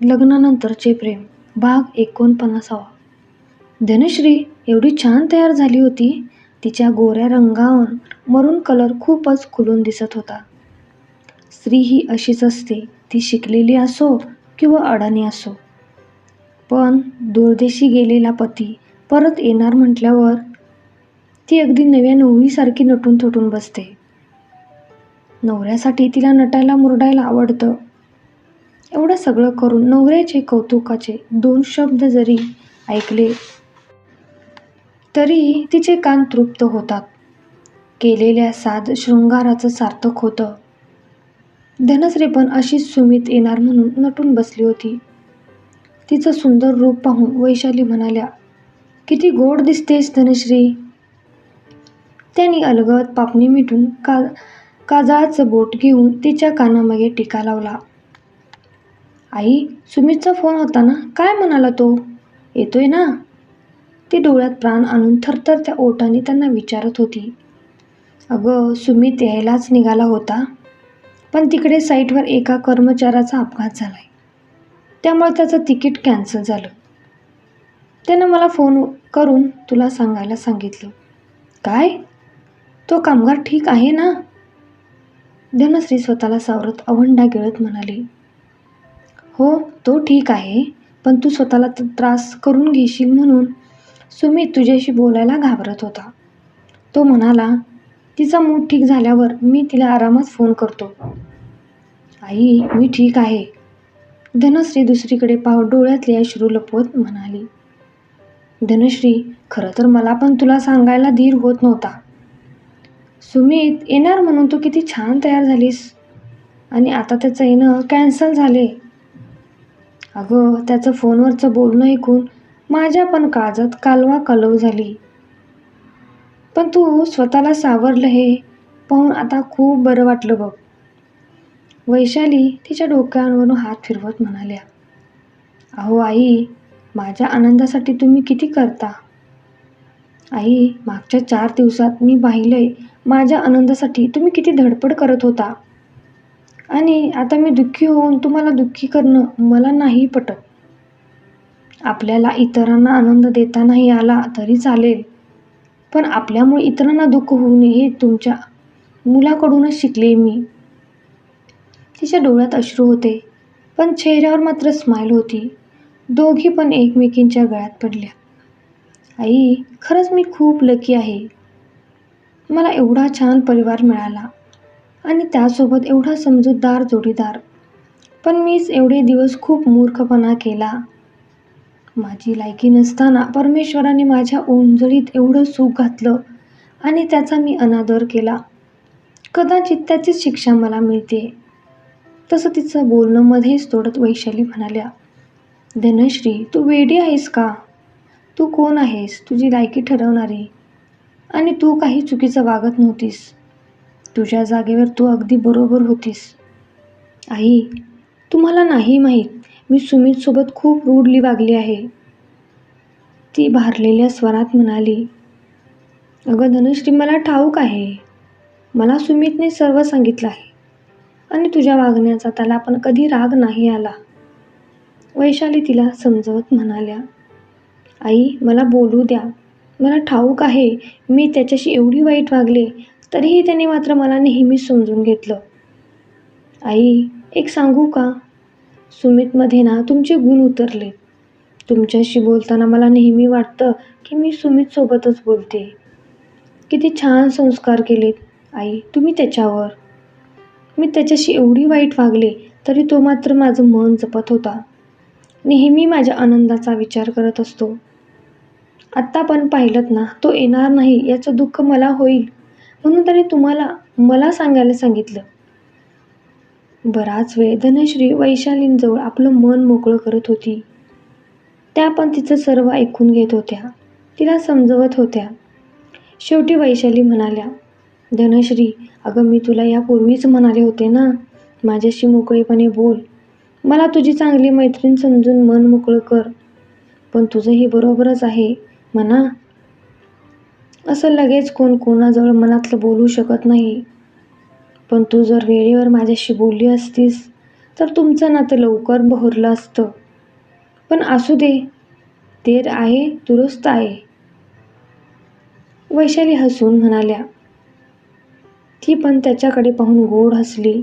लग्नानंतरचे प्रेम भाग एकोणपन्नासावा. धनश्री एवढी छान तयार झाली होती तिच्या गोऱ्या रंगावर मरून कलर खूपच खुलून दिसत होता. स्त्री ही अशीच असते ती शिकलेली असो किंवा अडाणी असो. पण दूरदेशी गेलेला पती परत येणार म्हटल्यावर ती अगदी नव्या नवरीसारखी नटून थटून बसते. नवऱ्यासाठी तिला नटायला मुरडायला आवडतं एवढं सगळं करून नवऱ्याचे कौतुकाचे दोन शब्द जरी ऐकले तरी तिचे कान तृप्त होतात. केलेल्या साध शृंगाराचं सार्थक होतं. धनश्री पण अशीच सुमित येणार म्हणून नटून बसली होती. तिचं सुंदर रूप पाहून वैशाली म्हणाल्या किती गोड दिसतेस धनश्री. त्यांनी अलगद पापणी मिटून का काजाळाचं बोट घेऊन तिच्या कानामागे टीका लावला. आई सुमितचा फोन होता ना? काय म्हणाला तो? येतोय ना? ती डोळ्यात प्राण आणून थरथर त्या ओठाने त्यांना विचारत होती. अगं सुमित यायलाच निघाला होता. पण तिकडे साईटवर एका कर्मचाऱ्याचा अपघात झाला आहे त्यामुळे त्याचं तिकीट कॅन्सल झालं. त्यानं मला फोन करून तुला सांगायला सांगितलं. काय? तो कामगार ठीक आहे ना? धनश्री स्वतःला सावरत अवंडा गिळत म्हणाली. हो तो ठीक आहे पण तू स्वतःला त- त्रास करून घेशील म्हणून सुमित तुझ्याशी बोलायला घाबरत होता. तो म्हणाला तिचा मूड ठीक झाल्यावर मी तिला आरामात फोन करतो. आई मी ठीक आहे. धनश्री दुसरीकडे पाहत डोळ्यातले अश्रू लपवत म्हणाली धनश्री खरं तर मला पण तुला सांगायला धीर होत नव्हता. सुमित येणार म्हणून तू किती छान तयार झालीस आणि आता त्याचं येणं कॅन्सल झाले अगं त्याचं फोनवरचं बोलणं ऐकून माझ्या पण काजत कालवा कालव झाली. पण तू स्वतःला सावरलं हे पाहून आता खूप बरं वाटलं बघ. वैशाली तिच्या डोक्यांवरून हात फिरवत म्हणाल्या अहो आई माझ्या आनंदासाठी तुम्ही किती करता? आई मागच्या चार दिवसात मी पाहिलंय माझ्या आनंदासाठी तुम्ही किती धडपड करत होता. आणि आता मी दुःखी होऊन तुम्हाला दुःखी करणं मला नाही पटत. आपल्याला इतरांना आनंद देता नाही आला तरी चालेल. पण आपल्यामुळे इतरांना दुःख होऊ नये हे तुमच्या मुलाकडूनच शिकले मी. तिच्या डोळ्यात अश्रू होते पण चेहऱ्यावर मात्र स्माईल होती. दोघी पण एकमेकींच्या गळ्यात पडल्या. आई खरंच मी खूप लकी आहे. मला एवढा छान परिवार मिळाला. आणि त्यासोबत एवढा समजूतदार जोडीदार. पण मीच एवढे दिवस खूप मूर्खपणा केला. माझी लायकी नसताना परमेश्वराने माझ्या ओंजळीत एवढं सुख घातलं आणि त्याचा मी अनादर केला. कदाचित त्याचीच शिक्षा मला मिळते. तसं तिचं बोलणं मध्येच तोडत वैशाली म्हणाल्या धनश्री तू वेडी आहेस का? तू कोण आहेस? तुझी लायकी ठरवणारी. आणि तू काही चुकीचं वागत नव्हतीस. तुझ्या जागेवर तू अगदी बरोबर होतीस. आई तुम्हाला नाही माहीत मी सुमितसोबत खूप रूढली वागली आहे. ती भारलेल्या स्वरात म्हणाली अगं धनुश्री मला ठाऊक आहे. मला सुमितने सर्व सांगितलं आहे. आणि तुझ्या वागण्याचा त्याला पण कधी राग नाही आला. वैशाली तिला समजवत म्हणाल्या आई मला बोलू द्या. मला ठाऊक आहे मी त्याच्याशी एवढी वाईट वागले तरीही त्याने मात्र मला नेहमीच समजून घेतलं. आई एक सांगू का? सुमितमध्ये ना तुमचे गुण उतरले. तुमच्याशी बोलताना मला नेहमी वाटतं की मी सुमितसोबतच बोलते. किती छान संस्कार केलेत. आई तुम्ही त्याच्यावर. मी त्याच्याशी एवढी वाईट वागले तरी तो मात्र माझं मन जपत होता. नेहमी माझ्या आनंदाचा विचार करत असतो. आत्ता पण पाहिलं ना तो येणार नाही याचं दुःख मला होईल. म्हणून त्याने तुम्हाला मला सांगायला सांगितलं. बराच वेळ धनश्री वैशालींजवळ आपलं मन मोकळं करत होती. त्या पण तिचं सर्व ऐकून घेत होत्या. तिला समजवत होत्या. शेवटी वैशाली म्हणाल्या धनश्री अगं मी तुला यापूर्वीच म्हणाले होते ना माझ्याशी मोकळेपणे बोल. मला तुझी चांगली मैत्रीण समजून मन मोकळं कर. पण तुझंही बरोबरच आहे म्हणा. असं लगेच कोण कोणाजवळ मनातलं बोलू शकत नाही. पण तू जर वेळेवर माझ्याशी बोलली असतीस तर तुमचं नातं लवकर बहरलं असतं. पण असू दे तेर आहे दुरुस्त आहे. वैशाली हसून म्हणाल्या. ती पण त्याच्याकडे पाहून गोड हसली.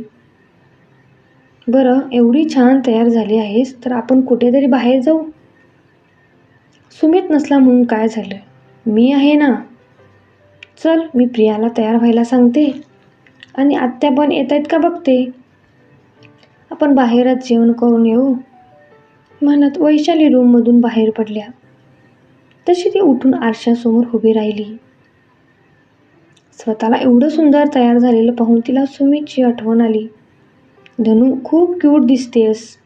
बरं एवढी छान तयार झाली आहेस तर आपण कुठेतरी बाहेर जाऊ. सुमित नसला म्हणून काय झालं? मी आहे ना? चल मी प्रियाला तयार व्हायला सांगते. आणि आत्या पण येत आहेत का बघते? आपण बाहेरच जेवण करून येऊ. म्हणत वैशाली रूममधून बाहेर पडल्या. तशी ती उठून आरशासमोर उभी राहिली. स्वतःला एवढं सुंदर तयार झालेलं पाहून तिला सुमितची आठवण आली. धनू खूप क्यूट दिसतेस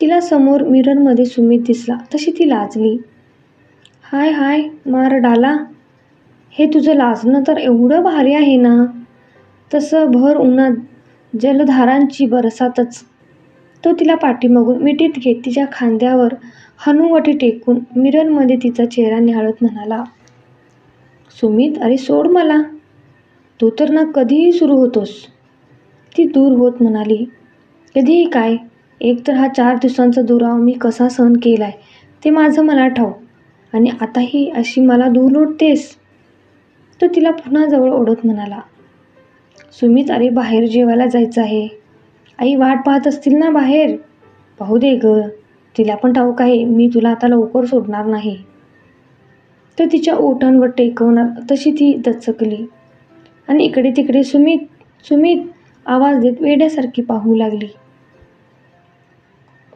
तिला समोर मिररमध्ये सुमित दिसला तशी ती लाजली. हाय हाय मार डाला. हे तुझं लाजणं तर एवढं भारी आहे ना? तसं भर उन्हात जलधारांची बरसातच. तो तिला पाठीमागून मिठीत घेत तिच्या खांद्यावर हनुवटी टेकून मिररमध्ये तिचा चेहरा निहाळत म्हणाला सुमित अरे सोड मला. तू तर ना कधीही सुरू होतोस. ती दूर होत म्हणाली कधीही काय? एक तर हा चार दिवसांचा दुराव मी कसा सहन केला आहे ते माझं मला ठाऊक आणि आताही अशी मला दूर लोटतेस. तो तिला पुन्हा जवळ ओढत म्हणाला सुमित अरे बाहेर जेवायला जायचं आहे. आई वाट पाहत असतील ना बाहेर? पाहू दे ग तिला पण ठाऊक आहे मी तुला आता लवकर सोडणार नाही. तर तिच्या ओठांवर टेकवणार तशी ती दचकली. आणि इकडे तिकडे सुमित सुमित आवाज देत वेड्यासारखी पाहू लागली.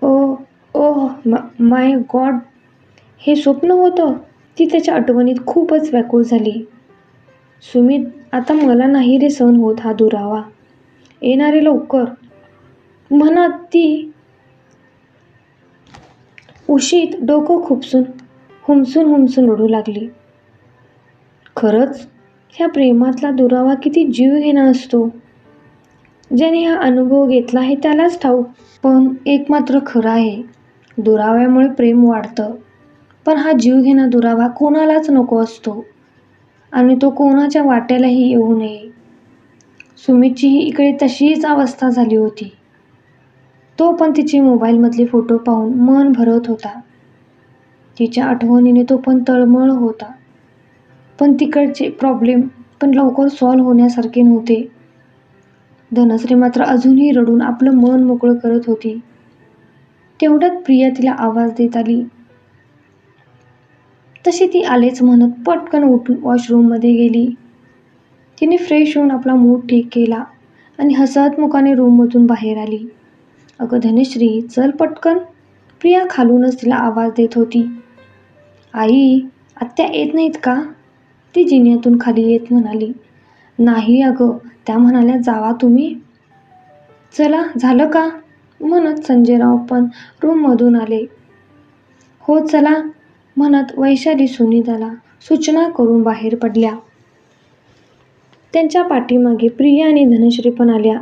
ओ ओ माय गॉड हे स्वप्न होतं. ती त्याच्या आठवणीत खूपच व्याकुळ झाली. सुमित आता मला नाही रे सहन होत हा दुरावा. येणारे लवकर. म्हणत ती उशीत डोकं खुपसून हुमसून हुमसून रडू लागली. खरंच ह्या प्रेमातला दुरावा किती जीव घेणा असतो. ज्याने हा अनुभव घेतला आहे त्यालाच ठाऊक. पण एक मात्र खरं आहे दुराव्यामुळे प्रेम वाढतं. पण हा जीव घेणा दुरावा कोणालाच नको असतो. आणि तो कोणाच्या वाट्यालाही येऊ नये. सुमितचीही इकडे तशीच अवस्था झाली होती. तो पण तिचे मोबाईलमधले फोटो पाहून मन भरत होता. तिच्या आठवणीने तो पण तळमळ होता. पण तिकडचे प्रॉब्लेम पण लवकर सॉल्व्ह होण्यासारखे नव्हते. धनश्री मात्र अजूनही रडून आपलं मन मोकळं करत होती. तेवढ्यात प्रिया तिला आवाज देत आली. तशी ती आलेच म्हणत पटकन उठून वॉशरूममध्ये गेली. तिने फ्रेश होऊन आपला मूड ठीक केला आणि हसत मुखाने रूममधून बाहेर आली. अगं धनश्री चल पटकन. प्रिया खालूनच तिला आवाज देत होती. आई आत्या येत नाहीत का? ती जिन्यातून खाली येत म्हणाली. नाही अगं त्या म्हणाल्या जावा तुम्ही. चला झालं का? म्हणत संजयराव पण रूममधून आले. हो चला. म्हणत वैशाली सुनीताला सूचना करून बाहेर पडल्या. त्यांच्या पाठीमागे प्रिया आणि धनश्री पण आल्या.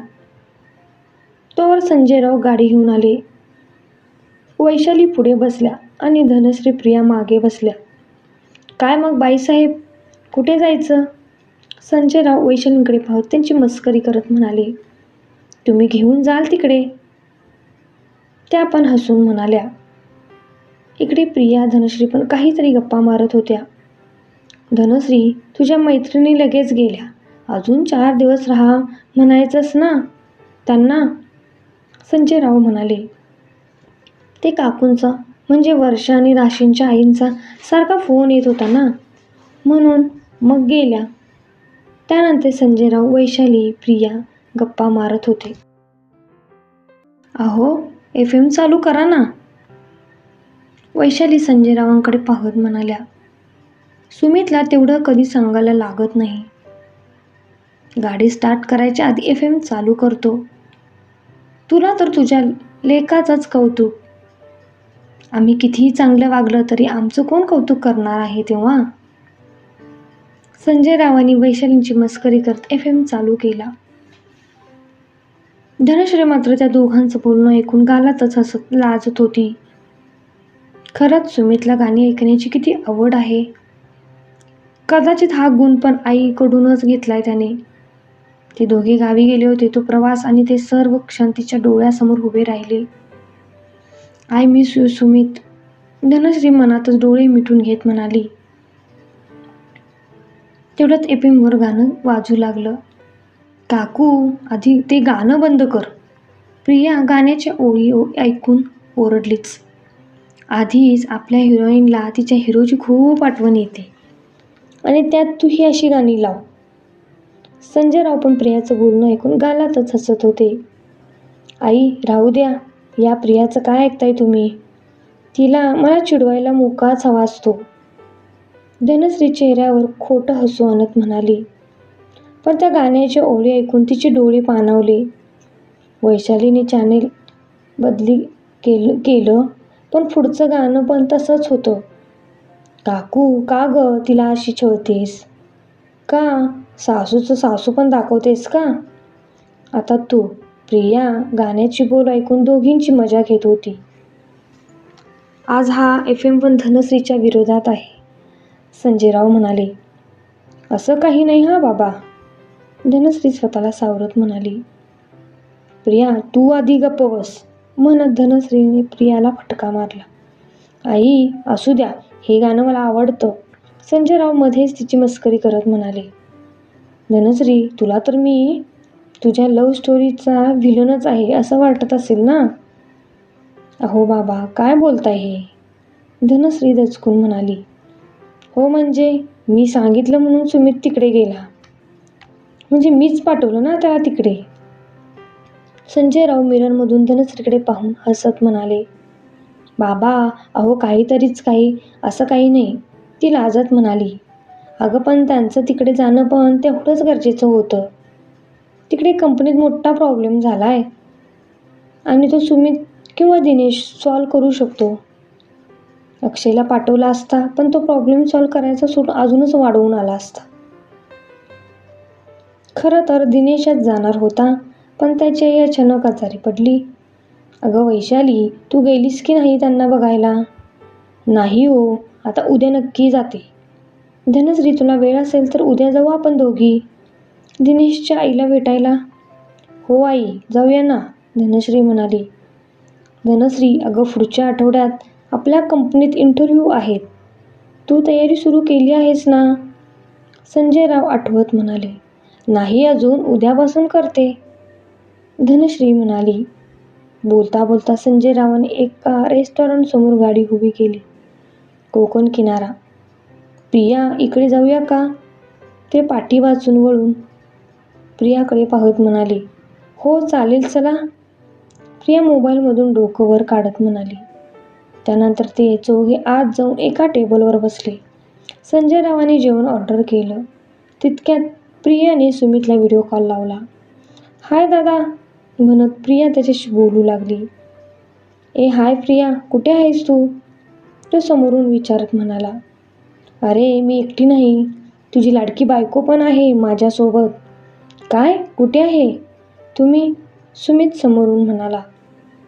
तोवर संजयराव गाडी घेऊन आले. वैशाली पुढे बसल्या आणि धनश्री प्रिया मागे बसल्या. काय मग बाईसाहेब? कुठे जायचं? संजयराव वैशालींकडे पाहत त्यांची मस्करी करत म्हणाले. तुम्ही घेऊन जाल तिकडे. त्या पण हसून म्हणाल्या. इकडे प्रिया धनश्री पण काहीतरी गप्पा मारत होत्या. धनश्री तुझ्या मैत्रिणी लगेच गेल्या. अजून चार दिवस राहा म्हणायचंच ना? त्यांना? संजयराव म्हणाले ते काकूंचा म्हणजे वर्षा आणि राशींच्या आईंचा सारखा फोन येत होता ना? म्हणून मग गेल्या. त्यानंतर संजयराव वैशाली प्रिया गप्पा मारत होते. अहो एफ एम चालू करा ना. वैशाली संजयरावांकडे पाहत म्हणाल्या सुमितला तेवढं कधी सांगायला लागत नाही. गाडी स्टार्ट करायच्या आधी एफ एम चालू करतो. तुला तर तुझ्या लेखाचंच कौतुक. आम्ही कितीही चांगलं वागलं तरी आमचं कोण कौतुक करणार आहे तेव्हा? संजय रावांनी वैशालींची मस्करी करत एफ एम चालू केला. धनश्री मात्र त्या दोघांचं बोलणं ऐकून गालातच हसत लाजत होती. खरंच सुमितला गाणी ऐकण्याची किती आवड आहे. कदाचित हा गुण पण आईकडूनच घेतलाय त्याने. ते दोघे गावी गेले होते तो प्रवास आणि ते सर्व क्षण तिच्या डोळ्यासमोर उभे राहिले. I miss you Sumit Dhanashree मनातच डोळे मिटून घेत म्हणाली. तेवढ्यात एपीमवर गाणं वाजू लागलं. काकू आधी ते गाणं बंद कर. प्रिया गाण्याच्या ओळी ओ- ऐकून ओरडलीच. आधीच आपल्या हिरोईनला तिच्या हिरोची खूप आठवण येते. आणि त्यात तू ही अशी गाणी लाव. संजय राव पण प्रियाचं बोलणं ऐकून गालातच हसत होते. आई राहू द्या. या प्रियाचं काय ऐकताय तुम्ही? तिला मला चिडवायला मोकाच हवा असतो. धनश्री चेहऱ्यावर खोटं हसू आणत म्हणाली. पण त्या गाण्याचे ओळी ऐकून तिचे डोळे पाणावले. वैशालीने चॅनेल बदली केलं केलं. पण पुढचं गाणं पण तसंच होतं. काकू का ग तिला अशी छळतेस? का? सासूचं सासू पण दाखवतेस का? आता तू प्रिया गाण्याची बोल ऐकून दोघींची मजा घेत होती. आज हा एफ एम वन धनश्रीच्या विरोधात आहे. संजयराव म्हणाले असं काही नाही हा बाबा. धनश्री स्वतःला सावरत म्हणाली प्रिया तू आधी गप्प बस. म्हणत धनश्रीने प्रियाला फटका मारला. आई असू द्या हे गाणं मला आवडतं संजयराव मध्येच तिची मस्करी करत म्हणाले. धनश्री तुला तर मी तुझ्या लव्ह स्टोरीचा व्हिलनच आहे असं वाटत असेल ना? अहो बाबा काय बोलताय हे? धनश्री दचकून म्हणाली. हो म्हणजे मी सांगितलं म्हणून सुमित तिकडे गेला. म्हणजे मीच पाठवलं ना त्याला तिकडे? संजयराव मिररमधून धनश्रीकडे पाहून हसत म्हणाले बाबा अहो काहीतरीच काही असं काही नाही. ती लाजत म्हणाली अगं पण त्यांचं तिकडे जाणं पण तेवढंच गरजेचं होतं. तिकडे कंपनीत मोठा प्रॉब्लेम झाला आहे आणि तो सुमित किंवा दिनेश सॉल्व करू शकतो. अक्षयला पाठवला असता पण तो प्रॉब्लेम सॉल्व करायचा सूट अजूनच वाढवून आला असता. खरं तर दिनेशच जाणार होता पण त्याची आई अचानक आजारी पडली. अगं वैशाली तू गेलीस की नाही त्यांना बघायला? नाही हो आता उद्या नक्की जाते. धनश्री तुला वेळ असेल तर उद्या जाऊ आपण दोघी. दिनेशच्या आईला भेटायला. हो आई जाऊया ना धनश्री म्हणाली. धनश्री अगं पुढच्या आठवड्यात आपल्या कंपनीत इंटरव्ह्यू आहेत. तू तयारी सुरू केली आहेस ना? संजयराव आठवत म्हणाले. नाही अजून उद्यापासून करते. धनश्री म्हणाली बोलता बोलता संजय रावाने एका रेस्टॉरंटसमोर गाडी उभी केली. कोकण किनारा. प्रिया इकडे जाऊया का? ते पाठी वाचून वळून. प्रियाकडे पाहत म्हणाली हो चालेल चला. प्रिया मोबाईलमधून डोकं वर काढत म्हणाली. त्यानंतर ते चौघे आत जाऊन एका टेबलवर बसले. संजय रावाने जेवण ऑर्डर केलं. तितक्यात प्रियाने सुमितला व्हिडिओ कॉल लावला. हाय दादा म्हणत प्रिया त्याच्याशी बोलू लागली. ए हाय प्रिया कुठे आहेस तू? तो समोरून विचारत म्हणाला. अरे मी एकटी नाही. तुझी लाडकी बायको पण आहे माझ्यासोबत. काय? कुठे आहे? तुम्ही सुमित समोरून म्हणाला.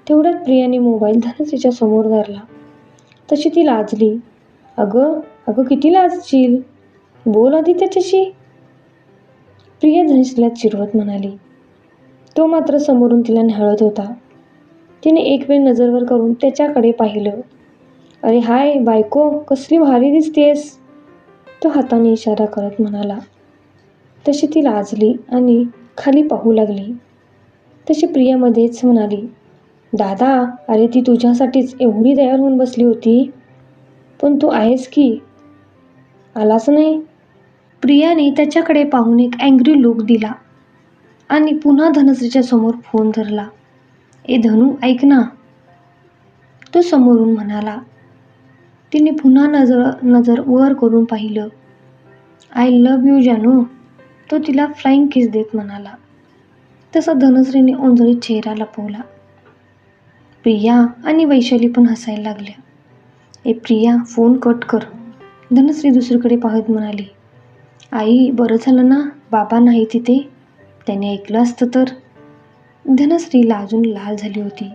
तेवढ्यात प्रियाने मोबाईल धनश्रीच्या समोर धरला. तशी ती लाजली. अगं अगं किती लाजशील. बोल आधी त्याच्याशी. प्रिया धनश्रीला चिरवत म्हणाली. तो मात्र समोरून तिला न्याहळत होता. तिने एक वेळ नजरवर करून त्याच्याकडे पाहिलं. अरे हाय बायको कसली भारी दिसतेस. तो हाताने इशारा करत म्हणाला. तशी ती लाजली आणि खाली पाहू लागली. तशी प्रियामध्येच म्हणाली दादा अरे ती तुझ्यासाठीच एवढी तयार होऊन बसली होती. पण तू आहेस की? आलाच नाही? प्रियाने त्याच्याकडे पाहून एक अँग्री लुक दिला. आणि पुन्हा धनश्रीच्या समोर फोन धरला. ए धनू ऐक ना. तो समोरून म्हणाला. तिने पुन्हा नजर नजर वर करून पाहिलं. आय लव यू जानू. तो तिला फ्लाईंग किस देत म्हणाला. तसा धनश्रीने ओंजळीत चेहरा लपवला. प्रिया आणि वैशाली पण हसायला लागल्या. ए प्रिया फोन कट कर. धनश्री दुसरीकडे पाहत म्हणाली. आई बरं झालं ना? बाबा नाही तिथे? त्याने ऐकलं असतं तर? धनश्रीला अजून लाल झाली होती.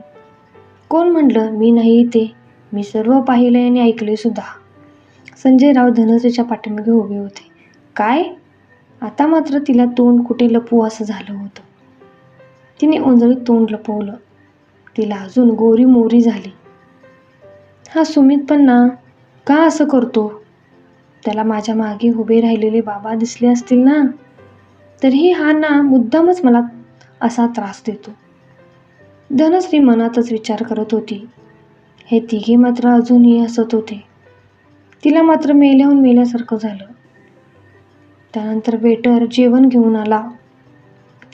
कोण म्हणलं मी नाही इथे. मी सर्व पाहिलं आणि ऐकले सुद्धा. संजय राव धनश्रीच्या पाठीमागे उभे होते. काय? आता मात्र तिला तोंड कुठे लपवू असं झालं होतं? तिने ओंजळीत तोंड लपवलं. तिला अजून गोरी मोरी झाली. हा सुमित पण ना? का असं करतो? त्याला माझ्या मागे उभे राहिलेले बाबा दिसले असतील ना? तरीही हा ना मुद्दामच मला असा त्रास देतो. धनश्री मनातच विचार करत होती. हे तिघे मात्र अजूनही हसत होते. तिला मात्र मेल्याहून मेल्यासारखं झालं. त्यानंतर वेटर जेवण घेऊन आला.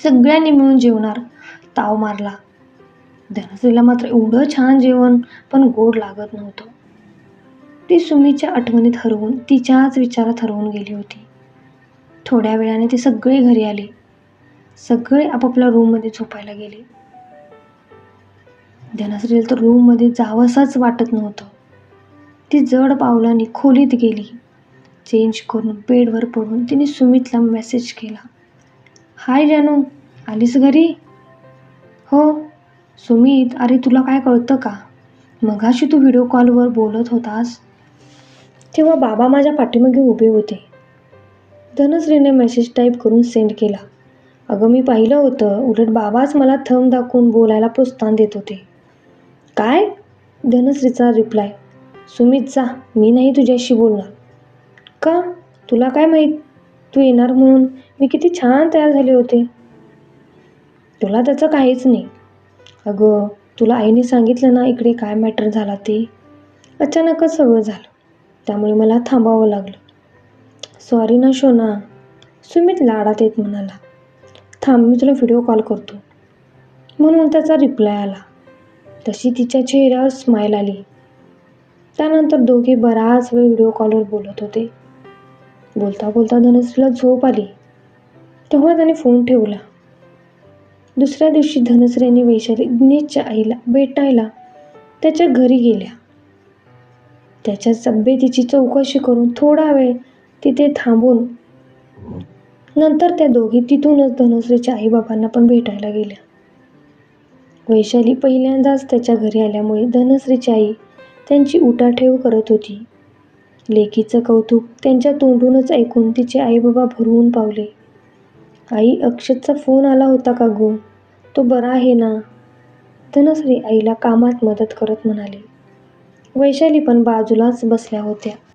सगळ्यांनी मिळून जेवणार ताव मारला. धनश्रीला मात्र एवढं छान जेवण पण गोड लागत नव्हतं. ती सुमीच्या आठवणीत हरवून तिच्याच विचारात हरवून गेली होती. थोड्या वेळाने ते सगळे घरी आले. सगळे आपापल्या रूममध्ये झोपायला गेले. धनश्रीला तर रूममध्ये जावंसंच वाटत नव्हतं. ती जड पावलांनी खोलीत गेली. चेंज करून बेडवर पडून तिने सुमितला मेसेज केला. हाय जानू आलीस घरी? हो. सुमित अरे तुला काय कळतं का? मगाशी तू व्हिडिओ कॉलवर बोलत होतास. तेव्हा बाबा माझ्या पाठीमागे उभे होते. धनश्रीने मेसेज टाईप करून सेंड केला. अगं मी पाहिलं होतं उलट बाबाच मला थंब दाखवून बोलायला प्रोत्साहन देत होते. काय? धनश्रीचा रिप्लाय सुमित जा मी नाही तुझ्याशी बोलणार. का? तुला काय माहीत? तू येणार म्हणून मी किती छान तयार झाले होते. तुला त्याचं काहीच नाही. अगं तुला आईने सांगितलं ना इकडे काय मॅटर झाला ते? अचानकच सगळं झालं. त्यामुळे मला थांबावं लागलं. सॉरी ना शोना. सुमित लाडात येत म्हणाला. थांब मी तुला व्हिडिओ कॉल करतो. म्हणून त्याचा रिप्लाय आला. तशी तिच्या चेहऱ्यावर स्माईल आली. त्यानंतर दोघे बराच वेळ व्हिडिओ कॉलवर बोलत होते. बोलता बोलता धनश्रीला झोप आली. तेव्हा त्याने फोन ठेवला. दुसऱ्या दिवशी धनश्रीने वैशाली दिनेशच्या आईला भेटायला त्याच्या घरी गेल्या. त्याच्या तब्येतीची चौकशी करून थोडा वेळ तिथे थांबून नंतर त्या दोघी तिथूनच धनश्रीच्या आईबाबांना पण भेटायला गेल्या. वैशाली पहिल्यांदाच त्याच्या घरी आल्यामुळे धनश्रीची आई त्यांची उठाठेव करत होती. लेकीचं कौतुक त्यांच्या तोंडूनच ऐकून तिचे आईबाबा भरवून पावले. आई अक्षतचा फोन आला होता का गो? तो बरा आहे ना? धनश्री आईला कामात मदत करत म्हणाली. वैशाली पण बाजूलाच बसल्या होत्या.